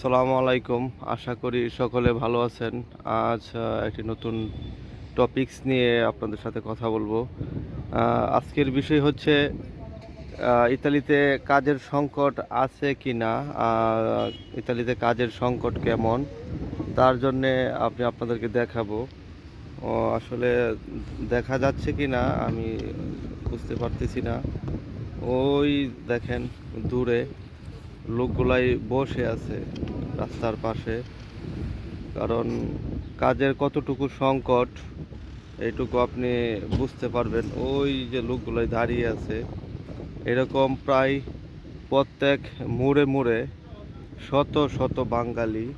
সালামু আলাইকুম। আশা করি সকলে ভালো আছেন। আজ একটি নতুন টপিকস নিয়ে আপনাদের সাথে কথা বলব। আজকের বিষয় হচ্ছে ইতালিতে কাজের সংকট আছে কি না ইতালিতে কাজের সংকট কেমন, তার জন্যে আপনি আপনাদেরকে দেখাবো। আসলে দেখা যাচ্ছে কি না আমি বুঝতে পারতেছি না। ওই দেখেন, দূরে। লোকগুলাই বসে আছে রাস্তার পাশে। কারণ কাজের কতটুকু সংকট, এইটুকু আপনি বুঝতে পারবেন। ওই যে লোকগুলাই দাঁড়িয়ে আছে, এরকম প্রায় প্রত্যেক মুড়ে মুড়ে শত শত বাঙালি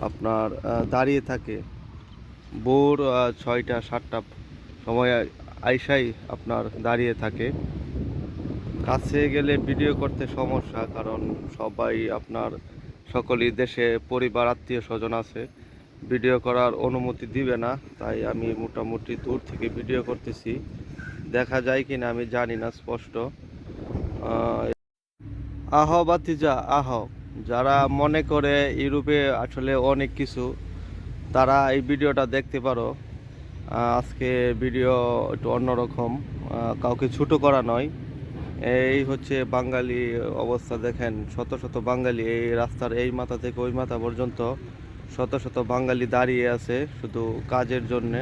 আপনার দাঁড়িয়ে থাকে। ভোর ছয়টা, সাতটা সময় আইসাই আপনার দাঁড়িয়ে থাকে। কাছে গেলে ভিডিও করতে সমস্যা কারণ সবাই আপনার সকলেই দেশে পরিবার আত্মীয় স্বজন আছে। ভিডিও করার অনুমতি দিবে না তাই আমি মোটামুটি দূর থেকে ভিডিও করতেছি। দেখা যায় কি না আমি জানি না স্পষ্ট। আহ, বাতিজা আহ যারা মনে করে ইউরোপে আসলে অনেক কিছু তারা এই ভিডিওটা দেখতে পারো। আজকে ভিডিও একটু অন্যরকম কাউকে ছোট করা নয়। এই হচ্ছে বাঙালি অবস্থা, দেখেন, শত শত বাঙালি এই রাস্তার এই মাথা থেকে ওই মাথা পর্যন্ত শত শত বাঙালি দাঁড়িয়ে আছে শুধু কাজের জন্যে।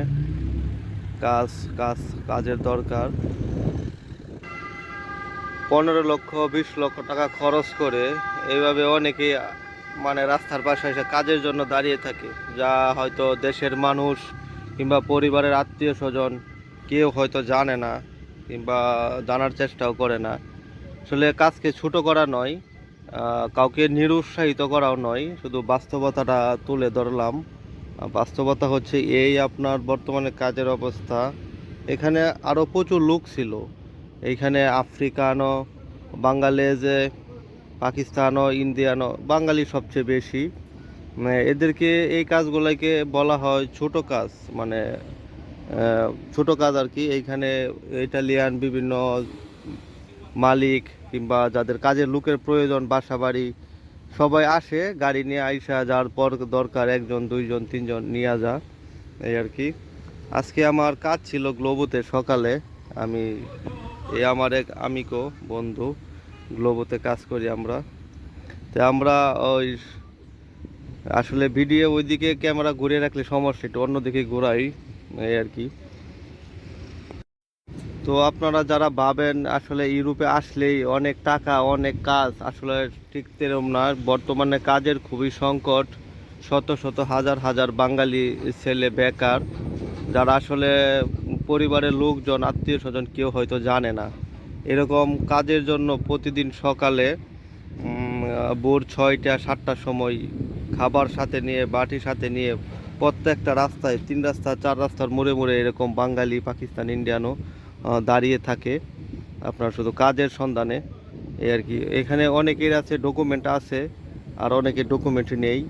কাজ কাজ, কাজের দরকার। পনেরো লক্ষ, বিশ লক্ষ টাকা খরচ করে এইভাবে অনেকে মানে রাস্তার পাশে এসে কাজের জন্য দাঁড়িয়ে থাকে। যা হয়তো দেশের মানুষ কিংবা পরিবারের আত্মীয় স্বজন কেউ হয়তো জানে না। কিংবা জানার চেষ্টাও করে না। আসলে কাজকে ছোট করা নয় কাউকে নিরুৎসাহিত করাও নয়, শুধু বাস্তবতাটা তুলে ধরলাম। বাস্তবতা হচ্ছে এই আপনার বর্তমানে কাজের অবস্থা। এখানে আরও প্রচুর লোক ছিল। এইখানে আফ্রিকানো, বাঙ্গালেজে পাকিস্তানও ইন্ডিয়ানও বাঙালি সবচেয়ে বেশি। মানে এদেরকে এই কাজগুলোকে বলা হয় ছোট কাজ। মানে ছোট কাজ আর কি। এইখানে ইটালিয়ান বিভিন্ন মালিক কিংবা যাদের কাজের লোকের প্রয়োজন বাসা বাড়ি সবাই আসে, গাড়ি নিয়ে আইসা, যার পর দরকার একজন, দুইজন, তিনজন নিয়ে যা, এই আর কি। আজকে আমার কাজ ছিল গ্লোবোতে সকালে। আমি, এ আমার এক আমিকো বন্ধু, গ্লোবোতে কাজ করি আমরা। তো আমরা ওই আসলে ভিডিও ওইদিকে ক্যামেরা ঘুরিয়ে রাখলে সমস্যা, একটু অন্যদিকে ঘোরাই। এই আর কি। তো আপনারা যারা ভাবেন আসলে ইউরোপে আসলেই অনেক টাকা, অনেক কাজ, আসলে ঠিক তেরম না। বর্তমানে কাজের খুবই সংকট। শত শত, হাজার হাজার বাঙালি ছেলে বেকার, যারা আসলে পরিবারের লোকজন, আত্মীয় স্বজন কেউ হয়তো জানে না। এরকম কাজের জন্য প্রতিদিন সকালে ভোর ছয়টা, সাতটার সময় খাবার সাথে নিয়ে, বাটি সাথে নিয়ে প্রত্যেকটা রাস্তায়, তিন রাস্তা, চার রাস্তার মোড়ে মোড়ে এরকম বাঙালি, পাকিস্তান, ইন্ডিয়ানও দাঁড়িয়ে থাকে আপনার শুধু কাজের সন্ধানে। এই আর কি। এখানে অনেকের আছে ডকুমেন্ট আছে, আর অনেকে ডকুমেন্ট নেই।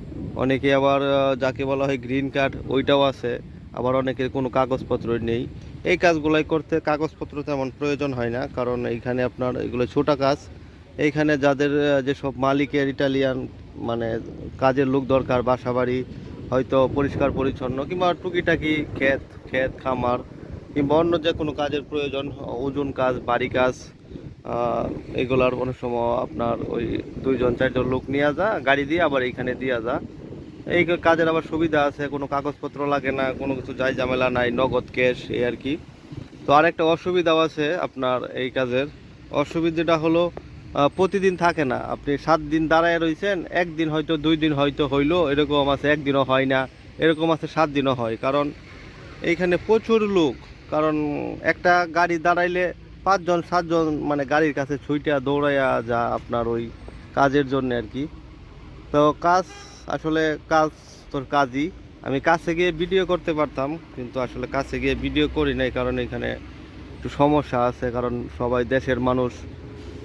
অনেকে আবার যাকে বলা হয় গ্রিন কার্ড ওইটাও আছে। আবার অনেকের কোনো কাগজপত্র নেই। এই কাজগুলাই করতে কাগজপত্র তেমন প্রয়োজন হয় না, কারণ এইখানে আপনার এগুলো ছোটা কাজ। এইখানে যাদের যেসব মালিকের ইটালিয়ান মানে কাজের লোক দরকার বাসা বাড়ি হয়তো পরিষ্কার পরিচ্ছন্ন কিংবা টুকিটাকি ক্ষেত ক্ষেত, খামার কিংবা অন্য যে কোনো কাজের প্রয়োজন, ওজন কাজ, বাড়ি কাজ এগুলার অনেক সময় আপনার ওই দুইজন, চারজন লোক নিয়ে যা, গাড়ি দিয়ে আবার এইখানে দিয়ে যা। এই কাজের আবার সুবিধা আছে, কোনো কাগজপত্র লাগে না, কোনো কিছু যাই ঝামেলা নাই, নগদ ক্যাশ, এই আর কি। তো আরেকটা অসুবিধাও আছে আপনার এই কাজের। অসুবিধাটা হলো প্রতিদিন থাকে না। আপনি সাত দিন দাঁড়ায় রয়েছেন একদিন হয়তো, দুই দিন হয়তো হইল, এরকম আছে, একদিনও হয় না, এরকম আছে, সাত দিনও হয়। কারণ এইখানে প্রচুর লোক, কারণ একটা গাড়ি দাঁড়াইলে পাঁচজন, সাতজন মানে গাড়ির কাছে ছুইটা দৌড়াইয়া যা আপনার ওই কাজের জন্য আর কি। তো কাজ, আসলে কাজ তোর কাজই। আমি কাছে গিয়ে ভিডিও করতে পারতাম, কিন্তু আসলে কাছে গিয়ে ভিডিও করি নাই, কারণ এখানে একটু সমস্যা আছে, কারণ সবাই দেশের মানুষ।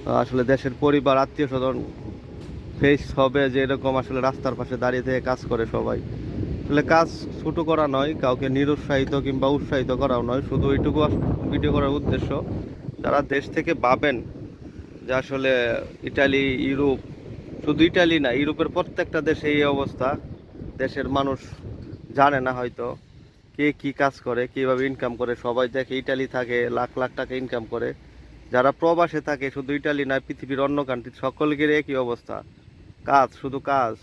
আসলে দেশের পরিবার, আত্মীয় স্বজন ফেস হবে যে এরকম আসলে রাস্তার পাশে দাঁড়িয়ে থেকে কাজ করে সবাই। আসলে কাজ ছোটো করা নয়, কাউকে নিরুৎসাহিত কিংবা উৎসাহিত করাও নয়, শুধু এইটুকু ভিডিও করার উদ্দেশ্য। যারা দেশ থেকে ভাবেন যে আসলে ইটালি, ইউরোপ, শুধু ইটালি না, ইউরোপের প্রত্যেকটা দেশে এই অবস্থা, দেশের মানুষ জানে না হয়তো কে কি কাজ করে, কীভাবে ইনকাম করে, সবাই দেখে ইটালি থাকে, লাখ লাখ টাকা ইনকাম করে। যারা প্রবাসে থাকে, শুধু ইটালি না পৃথিবীর অন্য কান্ট্রি সকলকে একই অবস্থা। কাজ, শুধু কাজ